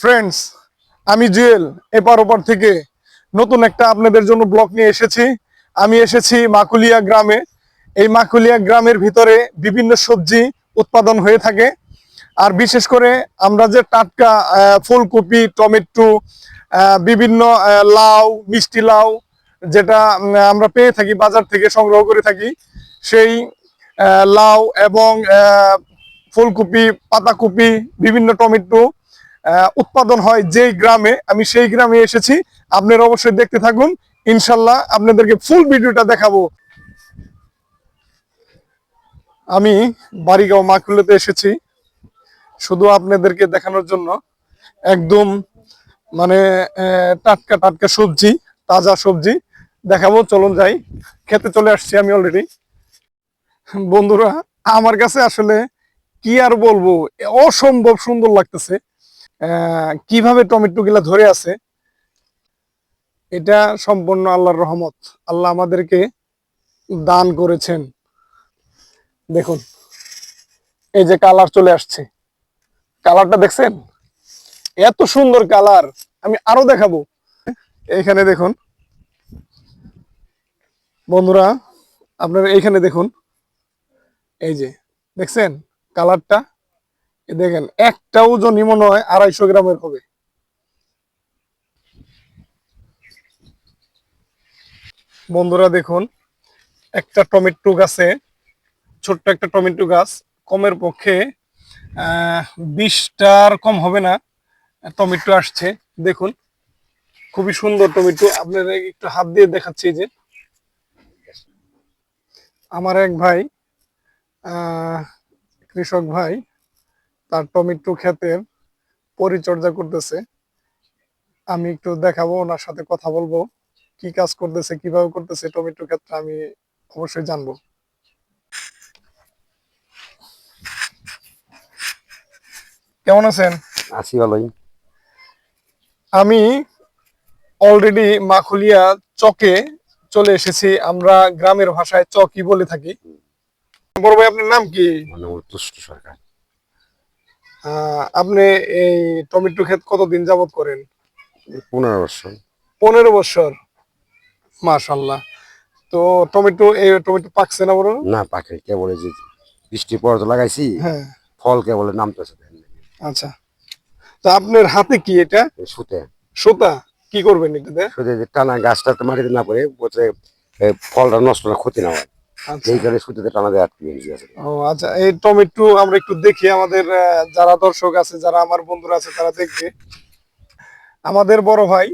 Friends আমি জুয়েল, এপার ওপার থেকে নতুন একটা আপনাদের জন্য ব্লগ নিয়ে এসেছি। আমি এসেছি মাকুলিয়া গ্রামে। এই মাকুলিয়া গ্রামের ভিতরে বিভিন্ন সবজি উৎপাদন হয়ে থাকে। আর বিশেষ করে আমরা যে টাটকা ফুলকপি, টমেটো বিভিন্ন লাউ, মিষ্টি লাউ যেটা আমরা পেয়ে থাকি, বাজার থেকে সংগ্রহ করে থাকি, সেই লাউ এবং ফুলকপি, পাতাকপি, বিভিন্ন টমেটো উৎপাদন হয় যেই গ্রামে, আমি সেই গ্রামে এসেছি। আপনারা অবশ্যই দেখতে থাকুন। ইনশাল্লাহ আপনাদেরকে ফুল ভিডিওটা দেখাবো। আমি বাড়িগাঁও মাকুলেতে এসেছি। শুধু আপনাদেরকে দেখানোর জন্য। একদম মানে টাটকা টাটকা সবজি, তাজা সবজি। দেখাবো, চলুন যাই। খেতে চলে আসছি আমি অলরেডি বন্ধুরা, আমার কাছে আসলে কি আর বলব? অসম্ভব সুন্দর লাগতেছে। কীভাবে টমেটো গুলা ধরে আছে, এটা সম্পূর্ণ আল্লাহর রহমত। আল্লাহ আমাদেরকে দান করেছেন। দেখুন, এই যে কালার চলে আসছে। কালারটা দেখছেন? এত সুন্দর কালার আমি আরও দেখাবো। এখানে দেখুন, বন্ধুরা, আপনারা এইখানে দেখুন। এই যে, দেখছেন? কালারটা দেখেন, একটা ওজনই মনে হয় আড়াইশো গ্রামের হবে। বন্ধুরা দেখুন, একটা টমেটো গাছে ছোট্ট একটা টমেটো গাছ কমের পক্ষে বিশটার কম হবে না, টমেটো আসছে। দেখুন, খুবই সুন্দর টমেটো আপনারা একটু হাত দিয়ে দেখাচ্ছি যে। আমার এক ভাই কৃষক ভাই তার টমেটো ক্ষেতের পরিচর্যা করতেছে। আমি একটু দেখাবো ওনার সাথে কথা বলব। কি কাজ করতেছে কীভাবে করতেছে টমেটো ক্ষেত্রে আমি অবশ্যই জানব। কেমন আছেন? আছি ভালোই। আমি অলরেডি মাখুলিয়া চকে চলে এসেছি। আমরা গ্রামের ভাষায় চকই বলে থাকি। বড় ভাই আপনার নাম কি? সরকার। আপনি এই টমেটো ক্ষেত কতদিন যাবত করেন? পনেরো বছর। পনেরো বছর। মাশাল্লাহ তো টমেটো এই টমেটো পাকছে না বড়? না পাকে। কেবল যে বৃষ্টি পরে তো লাগাইছি হ্যাঁ। ফল কেবল নামতেছে আচ্ছা। তো আপনার হাতে কি এটা? সুতে। সুতা? কি করবেন এটাতে? সুতে যে টানা গাছটা মাটিতে না পড়ে বলছে এ, ফলটা নষ্ট না ক্ষতি না হয়। এই কারণে সুতিতে টানা দেয় আটকে গেছে। ও আচ্ছা এই টমেটো আমরা একটু দেখি আমাদের যারা দর্শক আছে যারা আমার বন্ধুরা আছে তারা দেখবে। আমাদের বড় ভাই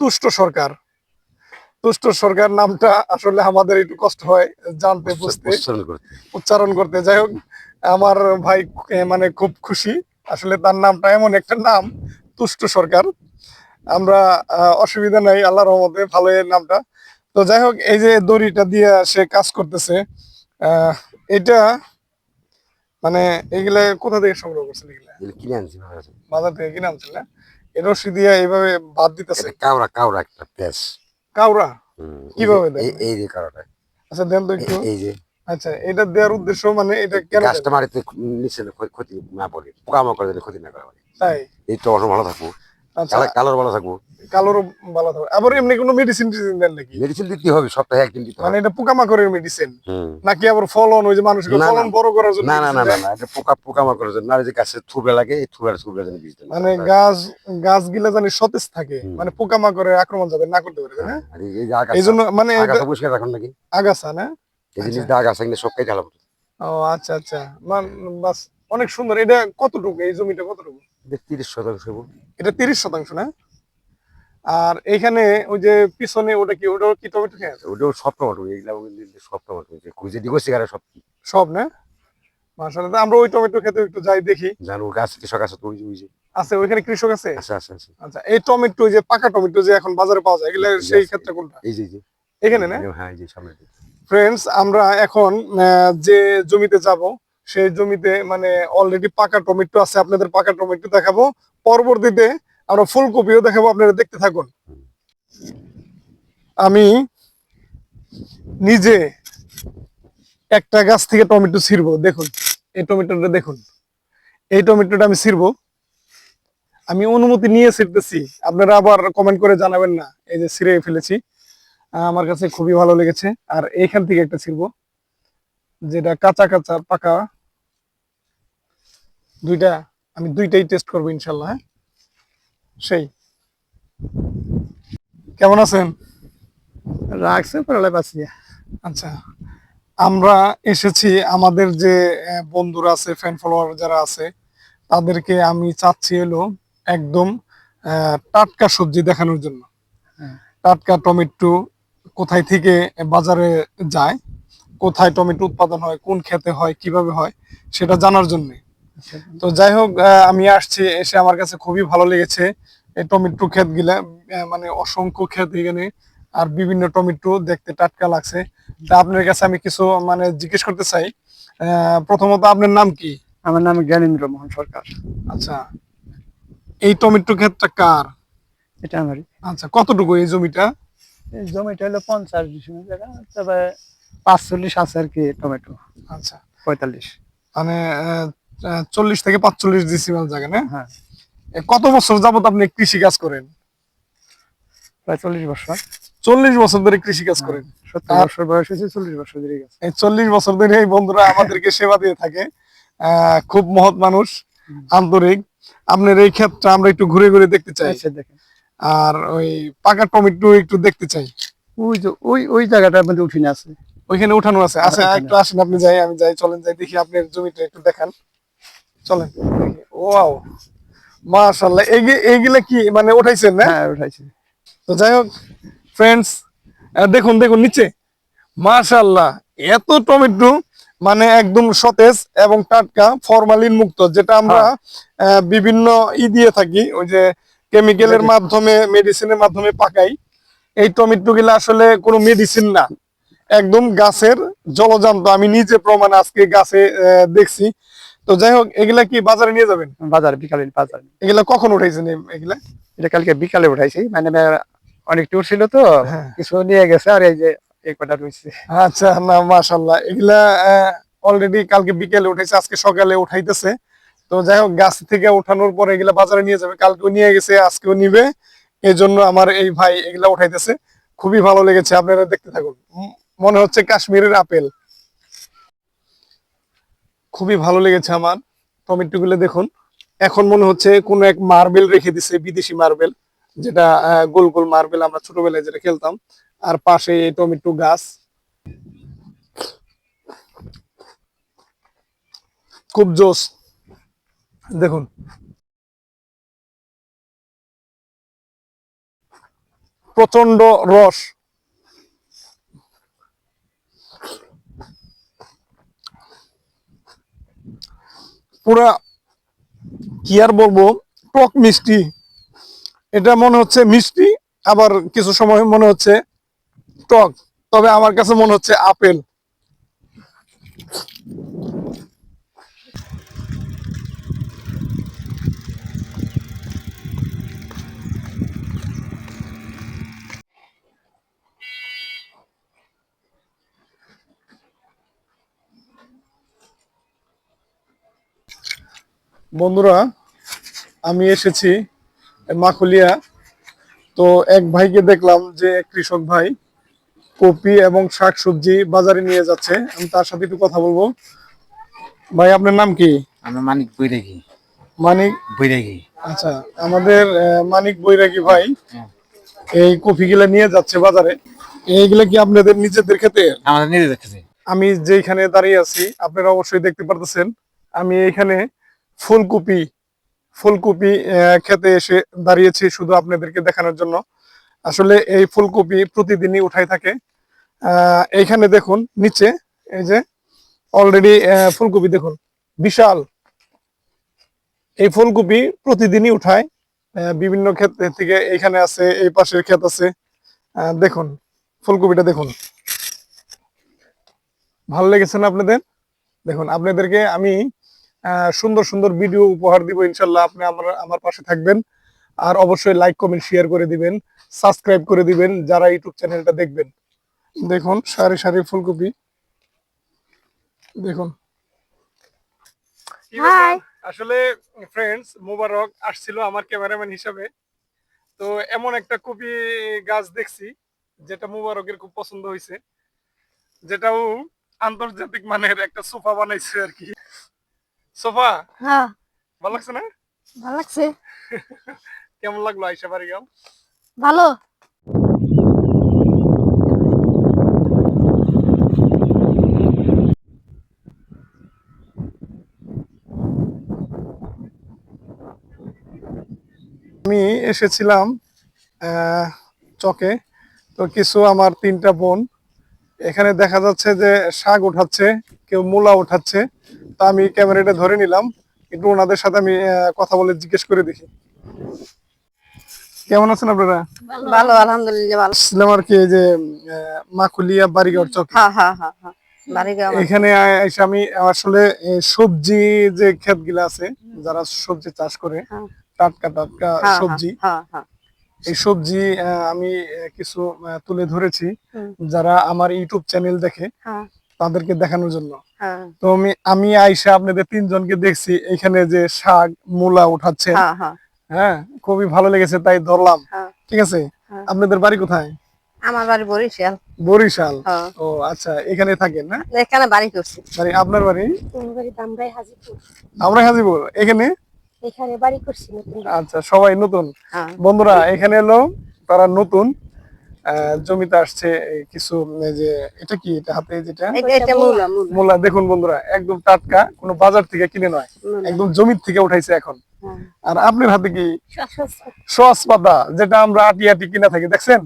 তুষ্ট সরকার। তুষ্ট সরকার নামটা আসলে আমাদের একটু কষ্ট হয় জানতে বুঝতে। উচ্চারণ করতে। যাই হোক আমার ভাই মানে খুব খুশি। আসলে তার নামটা এমন একটা নাম তুষ্ট সরকার। আমরা অসুবিধা নাই আল্লাহ রহমতে ভালো এর নামটা। তো যাই হোক এই যে দড়িটা দিয়ে সে কাজ করতেছে এটা মানে এগুলা কোথা থেকে সংগ্রহ করছেন এগুলা? কিনে আনছি বাজার থেকে। কিনে আনছেন না? এ রশি দিয়ে এইভাবে বাদ দিতেছে? এটা কাউরা কাউরা একটা পেঁচ কাউরা কীভাবে এই- যে কাউরাটা আচ্ছা দেন তো একটু। এই- যে। আচ্ছা এটা দেওয়ার উদ্দেশ্য মানে এটা কেন নিচে ক্ষতি- না পড়ে পোকামাকড় যেন ক্ষতি না করে তাই? এই তো ভালো থাকব। আচ্ছা কালার কালার ভালো থাকব। কালোরও ভালো থাকবে। আবার এমনি কোনো মেডিসিন টিডিসিন দেন নাকি? মেডিসিন দিতে হবে সপ্তাহে একদিন দিতে মানে এটা পোকামাকড়ের মেডিসিন নাকি আবার ফলন ওই যে মানুষকে ফলন বড় করার জন্য না না না না এটা পোকা পোকামাকড় জন্য। আর যে গাছে লাগে এই বীজ মানে গাছ জানি সতেজ থাকে। মানে পোকামাকড়ের আক্রমণ যাতে না করতে পারবে না? এই যে আগাছা। মানে আগাছা পরিষ্কার রাখুন নাকি? আগাছা না? এই সব কেটে হালাবো ও আচ্ছা আচ্ছা। মান বাস অনেক সুন্দর। এটা কতটুকু? এই জমিটা কতটুকু? তিরিশ শতাংশ এটা তিরিশ শতাংশ না? আর এখানে ওই যে পিছনে ওটা কি ওটা কি টমেটো খেয়ে ওটাও সব টমাটো এইগুলো সব টমাটো খুঁজে দিগো সিগারে সব সব না? মাসাল্লাহ আমরা ওই টমেটো খেতে একটু যাই দেখি। জানো গাছ কৃষক আছে তো ওই যে আছে ওইখানে কৃষক আছে? আছে আছে আচ্ছা এই টমেটো যে পাকা টমেটো যে এখন বাজারে পাওয়া যায় এগুলো সেই ক্ষেত্রে কোনটা? এই যে এখানে না? হ্যাঁ এই যে সামনে। ফ্রেন্ডস আমরা এখন যে জমিতে যাব সেই জমিতে মানে অলরেডি পাকা টমেটো আছে, আপনাদের পাকা টমেটো দেখাবো। পরবর্তীতে আমরা ফুলকপিও দেখাবো, আপনারা দেখতে থাকুন। আমি নিজে একটা গাছ থেকে টমেটো ছিড়বো, দেখুন। এই টমেটোটা দেখুন। এই টমেটোটা আমি ছিড়বো। আমি অনুমতি নিয়ে ছিটতেছি আপনারা আবার কমেন্ট করে জানাবেন না, এই যে ছিঁড়ে ফেলেছি। আমার কাছে খুবই ভালো লেগেছে। আর এইখান থেকে একটা ছিড়বো, যেটা কাঁচা কাঁচা পাকা দুইটা আমি দুইটাই টেস্ট করব ইনশাল্লাহ হ্যাঁ? সেই। কেমন আছেন? রাখছে পরে পাচ্ছি আচ্ছা আমরা এসেছি আমাদের যে বন্ধুরা আছে ফ্যান ফলোয়ার যারা আছে তাদেরকে আমি চাচ্ছি এলো একদম টাটকা সবজি দেখানোর জন্য। হ্যাঁ। টাটকা টমেটো কোথায় থেকে বাজারে যায় কোথায় টমেটো উৎপাদন হয় কোন খেতে হয় কীভাবে হয় সেটা জানার জন্য। তো যাই হোক আমি আসছি এসে আমার কাছে খুবই ভালো লেগেছে। এই টমেটো ক্ষেত গিলা মানে অসংখ্য ক্ষেত এখানে আর বিভিন্ন টমেটো দেখতে টাটকা লাগছে। তা আপনার কাছে আমি কিছু মানে জিজ্ঞেস করতে চাই। প্রথমত আপনার নাম কি? আমার নাম জ্ঞানেন্দ্র মোহন সরকার। আচ্ছা এই টমেটো ক্ষেতটা কার? এটা আমারই। আচ্ছা কতটুকু এই জমিটা? এই জমিটা হলো পঞ্চাশ ডিসিমেল জায়গা তবে পাঁচচল্লিশ আছে আর কি টমেটো। আচ্ছা। পঁয়তাল্লিশ। মানে চল্লিশ থেকে পাঁচচল্লিশ ডিসিমাল জায়গা না? হ্যাঁ। কত বছর যাবত আপনি কৃষি কাজ করেন? প্রায় চল্লিশ বছর। চল্লিশ বছর ধরে কৃষি কাজ করেন। সত্তর বছর বয়স হয়েছে চল্লিশ বছর ধরে এই চল্লিশ বছর ধরে এই বন্ধুরা আমাদেরকে সেবা দিয়ে থাকে। খুব মহৎ মানুষ আন্তরিক। আপনার এই ক্ষেতটা আমরা একটু ঘুরে ঘুরে দেখতে চাই। আচ্ছা আর ওই পাকা টমেটো একটু দেখতে চাই। ওই যে ওই ওই জায়গাটার মধ্যে উঠিনে আছে। ওইখানে উঠানো আছে। আচ্ছা একটু আসেন আপনি যাই আমি যাই চলেন যাই দেখি আপনার জমিটা একটু দেখান। চলেন ওয়াও। মাশাআল্লাহ। এইগুলা কি মানে উঠাইছেন না? হ্যাঁ উঠাইছে। তো যাই হোক ফ্রেন্ডস দেখুন দেখুন নিচে। মাশাআল্লাহ এত টমেটো মানে একদম সতেজ এবং টাটকা ফরমালিন মুক্ত যেটা আমরা বিভিন্ন ই দিয়ে থাকি ওই যে কেমিক্যালের মাধ্যমে মেডিসিনের মাধ্যমে পাকাই। এই টমেটো গুলা আসলে কোনো মেডিসিন না। একদম গাছের জলজান্ত। আমি নিজে প্রমাণ আজকে গাছে দেখছি। তো যাই হোক এগুলা কি বাজারে নিয়ে যাবেন? বাজার বিকালে বাজার। এগুলা কখন উঠাইছেন এগুলা? এটা কালকে বিকালে উঠাইছি। মানে অনেক টুর ছিল তো হ্যাঁ। কিছু নিয়ে গেছে আর এই যে এই কটা রয়েছে। আচ্ছা না মাশাল্লাহ এগুলা অলরেডি কালকে বিকেলে উঠেছে আজকে সকালে উঠাইতেছে। তো যাই হোক গাছ থেকে উঠানোর পরে এগুলা বাজারে নিয়ে যাবে। কালকেও নিয়ে গেছে আজকেও নিবে। এই জন্য আমার এই ভাই এগুলা উঠাইতেছে। খুবই ভালো লেগেছে আপনারা দেখতে থাকুন। মনে হচ্ছে কাশ্মীরের আপেল। খুবই ভালো লেগেছে আমার। টমেটো গুলো দেখুন, এখন মনে হচ্ছে কোন এক মার্বেল রেখে দিছে, বিদেশি মার্বেল, যেটা গোল গোল মার্বেল আমরা ছোটবেলায় যেটা খেলতাম। আর পাশে টমেটো গাছ। খুব জোস দেখুন। প্রচণ্ড রস। পুরা কি আর বলব, টক মিষ্টি। এটা মনে হচ্ছে মিষ্টি, আবার কিছু সময় মনে হচ্ছে টক। তবে আমার কাছে মনে হচ্ছে আপেল। বন্ধুরা আমি এসেছি মাকুলিয়া। তো এক ভাইকে দেখলাম যে কৃষক ভাই কপি এবং শাকসবজি বাজারে নিয়ে যাচ্ছে। আমি তার সাথে একটু কথা বলব। ভাই আপনার নাম কি? আমরা মানিক বৈরাগী। মানিক? বৈরাগী। আচ্ছা আমাদের মানিক বৈরাগী ভাই হ্যাঁ। এই কপি গুলা নিয়ে যাচ্ছে বাজারে। এইগুলা কি আপনাদের নিজেদের ক্ষেতে আমাদের নিজে দেখেছে আমি যেখানে দাঁড়িয়ে আছি আপনারা অবশ্যই দেখতে পারতেছেন। আমি এখানে ফুলকপি ফুলকপি খেতে এসে দাঁড়িয়েছি শুধু আপনাদেরকে দেখানোর জন্য। আসলে এই ফুলকপি প্রতিদিনই উঠাই থাকে। এইখানে দেখুন, নিচে এই যে অলরেডি ফুলকপি দেখুন, বিশাল। এই ফুলকপি প্রতিদিনই উঠায় বিভিন্ন ক্ষেত থেকে এইখানে আছে, এই পাশের ক্ষেত আছে। দেখুন, ফুলকপিটা দেখুন। ভালো লেগেছে না আপনাদের? দেখুন, আপনাদেরকে আমি সুন্দর সুন্দর ভিডিও উপহার দিব ইনশাল্লাহ আপনি আমার আমার পাশে থাকবেন। আর অবশ্যই লাইক কমেন্ট শেয়ার করে দিবেন সাবস্ক্রাইব করে দিবেন যারা ইউটিউব চ্যানেলটা দেখবেন। দেখুন সারি সারি ফুলকপি। দেখুন। আসলে ফ্রেন্ডস মোবারক আসছিল আমার ক্যামেরাম্যান হিসাবে। তো এমন একটা কপি গাছ দেখছি যেটা মোবারকের খুব পছন্দ হয়েছে। যেটাও আন্তর্জাতিক মানের একটা সোফা বানাইছে আর কি। সোফা হ্যাঁ ভালো লাগছে না? ভালো লাগছে। কেমন লাগল আইসা বাড়ি গাও ভালো। আমি এসেছিলাম আহ, চকে। তো কিছু আমার তিনটা বোন। এখানে দেখা যাচ্ছে যে শাক উঠাচ্ছে কেউ মূলা উঠাচ্ছে। তো আমি ক্যামেরাটা ধরে নিলাম একটু ওনাদের সাথে আমি কথা বলে জিজ্ঞেস করে দেখি। কেমন আছেন আপনারা? ভালো আলহামদুলিল্লাহ ভালো। ছিলাম আর কি যে মাকুলিয়া বাড়িঘর চকে। হ্যাঁ হ্যাঁ হ্যাঁ হ্যাঁ এখানে আমি আসলে সবজি যে ক্ষেতগুলা আছে যারা সবজি চাষ করে। টাটকা টাটকা সবজি এই সবজি আমি কিছু তুলে ধরেছি। যারা আমার ইউটিউব চ্যানেল দেখে তাদেরকে দেখানোর জন্য। হ্যাঁ। তো আমি আমি আইসা আপনাদের তিনজনকে দেখছি এখানে যে শাক মূলা উঠাচ্ছে হ্যাঁ হ্যাঁ। হ্যাঁ খুবই ভালো লেগেছে তাই ধরলাম। ঠিক আছে। আপনাদের বাড়ি কোথায়? আমার বাড়ি বরিশাল। বরিশাল? ও আচ্ছা এখানে থাকেন না? এখানে বাড়ি করছি। মানে আপনার বাড়ি? আমার বাড়ি দামরাই হাজিপুর। আমরা হাজিপুর এখানে? এখানে বাড়ি করছি আচ্ছা সবাই নতুন। হ্যাঁ। বন্ধুরা এখানে এলো তারা নতুন। জমিতে আসছে কিছু যে এটা কি এটা হাতে যেটা? মূলা দেখুন বন্ধুরা একদম টাটকা কোনো বাজার থেকে কিনে নয়। একদম জমির থেকে উঠাইছে এখন। হ্যাঁ। আর আপনার হাতে কি? সস পাতা যেটা আমরা আটি আটি কিনা থাকি দেখছেন?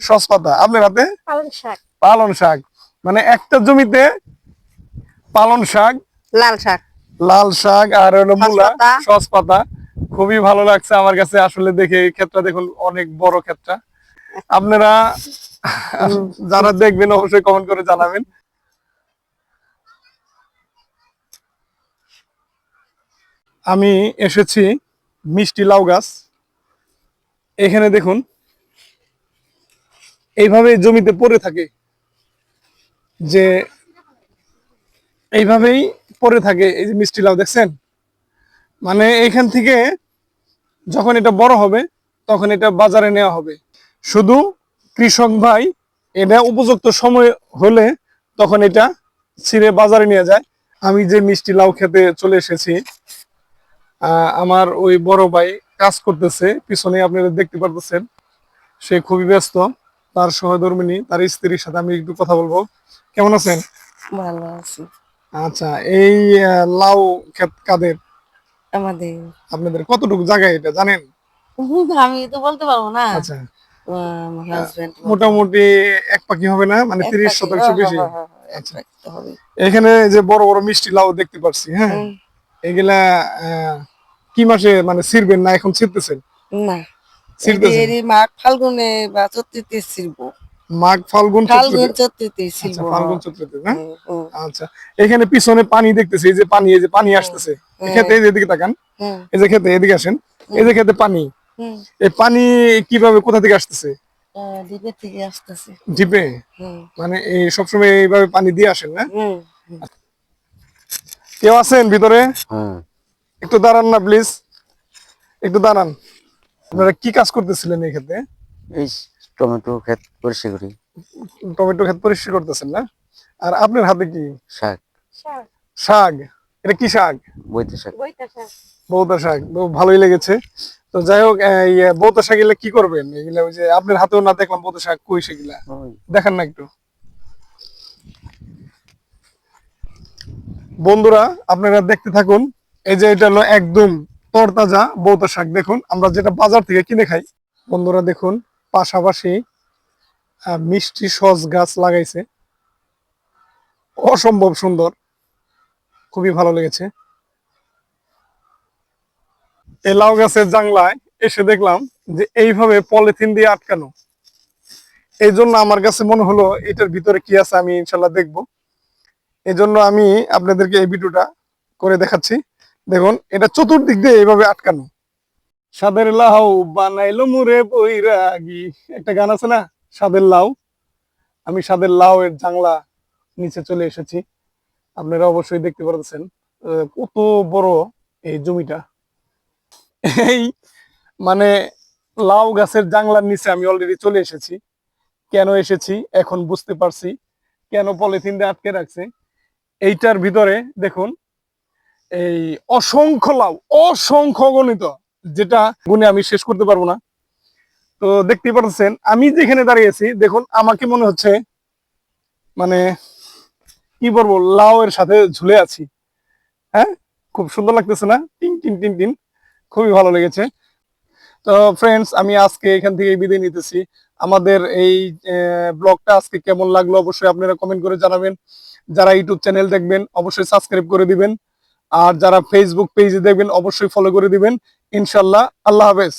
সস পাতা আপনার হাতে? পালং শাক। পালন শাক। মানে একটা জমিতে পালন শাক লাল শাক। লাল শাক আর হলো মূলা সস পাতা খুবই ভালো লাগছে আমার কাছে। আসলে দেখে এই ক্ষেতটা দেখুন অনেক বড় ক্ষেতটা আপনারা যারা দেখবেন অবশ্যই কমেন্ট করে জানাবেন। আমি এসেছি মিষ্টি লাউ গাছ। এখানে দেখুন এইভাবে জমিতে পড়ে থাকে। যে এইভাবেই পড়ে থাকে এই যে মিষ্টি লাউ দেখছেন? মানে এখান থেকে যখন এটা বড় হবে তখন এটা বাজারে নেওয়া হবে। শুধু কৃষক ভাই এটা উপযুক্ত সময় হলে তখন এটা ছিঁড়ে বাজারে নিয়ে যায়। আমি যে মিষ্টি লাউ খেতে চলে এসেছি আমার ওই বড় ভাই কাজ করতেছে পিছনে আপনারা দেখতে পারতেছেন সে খুবই ব্যস্ত তার সহধর্মিনী তার স্ত্রীর সাথে আমি একটু কথা বলব। কেমন আছেন? ভালো আছি। আচ্ছা এই লাউ ক্ষেত কাদের? আমাদের। আপনাদের কতটুকু জায়গায় এটা জানেন? আমি তো বলতে পারব না। আচ্ছা। মোটামুটি এক পাখি হবে না? মানে তিরিশ শতাংশ বেশি? আচ্ছা। এখানে যে বড় বড় মিষ্টি লাউ দেখতে পাচ্ছি হ্যাঁ। এগুলা কি মাসে মানে ছিড়বেন না এখন ছিড়তেছেন? না। মাঘ ফাল্গুনে বা মাঘ ফাল্গুন ফাল্গুন আচ্ছা না? আচ্ছা এখানে পিছনে পানি দেখতেছি এই যে পানি এই যে পানি আসতেছে। খেতে এদিকে তাকান। এই যে খেতে এদিকে আসেন। এই যে খেতে পানি। এই পানি কীভাবে কোথা থেকে আসতেছে? দ্বীপের থেকে আসতেছে। ডিপে? মানে এই সবসময় এইভাবে পানি দিয়ে আসেন না? কেউ আছেন ভিতরে? হ্যাঁ। একটু দাঁড়ান না প্লিজ। একটু দাঁড়ান। আপনারা কি কাজ করতেছিলেন এই ক্ষেত্রে? এই টমেটো ক্ষেত পরিষ্কার করি। টমেটো ক্ষেত পরিষ্কার করতেছেন না? আর আপনার হাতে কি? শাক। শাক। শাক? এটা কি শাক? বইতে শাক। বইটা শাক। বৌতা শাক। ভালোই লেগেছে। তো যাই হোক বৌতা শাক কি করবেন? এগুলা ওই যে আপনার হাতেও না দেখলাম বৌতা শাক কই সেগুলা? দেখেন না একটু। বন্ধুরা আপনারা দেখতে থাকুন এই যে এটা হলো একদম তরতাজা বৌতা শাক দেখুন আমরা যেটা বাজার থেকে কিনে খাই। বন্ধুরা দেখুন পাশাপাশি মিষ্টি সস গাছ লাগাইছে। অসম্ভব সুন্দর। খুবই ভালো লেগেছে। এই লাউ গাছের জাংলায় এসে দেখলাম যে এইভাবে পলিথিন দিয়ে আটকানো। এই জন্য আমার কাছে মনে হলো, এটার ভিতরে কি আছে আমি ইনশাল্লাহ দেখব। এই জন্য আমি আপনাদেরকে এই ভিডিওটা করে দেখাচ্ছি। দেখুন, এটা চতুর্দিক দিয়ে এইভাবে আটকানো। সাদের লাউ বানাইলো মুরে বৈরাগী। একটা গান আছে না? সাদের লাউ। আমি সাদের লাউ এর জাংলা নিচে চলে এসেছি। আপনারা অবশ্যই দেখতে পারতেছেন কত বড় এই জমিটা। এই মানে লাউ গাছের জাংলার নিচে আমি অলরেডি চলে এসেছি। কেন এসেছি? এখন বুঝতে পারছি। কেন পলিথিন দিয়ে আটকে রাখছে? এইটার ভিতরে দেখুন, এই অসংখ্য লাউ, অসংখ্য গণিত, যেটা গুণে আমি শেষ করতে পারব না। তো দেখতে পাচ্ছেন আমি যেখানে দাঁড়িয়েছি দেখুন, আমাকে মনে হচ্ছে মানে কি বলব লাউ এর সাথে ঝুলে আছি। হ্যাঁ? খুব সুন্দর লাগতেছে না? টিন টিন টিন টিন। খুবই ভালো লেগেছে। তো ফ্রেন্ডস আমি আজকে এখান থেকে বিদায় নিতেছি। আমাদের এই ব্লগটা আজকে কেমন লাগল অবশ্যই আপনারা কমেন্ট করে জানাবেন। যারা ইউটিউব চ্যানেল দেখবেন, অবশ্যই সাবস্ক্রাইব করে দিবেন। আর যারা ফেসবুক পেজে দেখবেন, অবশ্যই ফলো করে দিবেন। ইনশাল্লাহ আল্লাহ হাফেজ।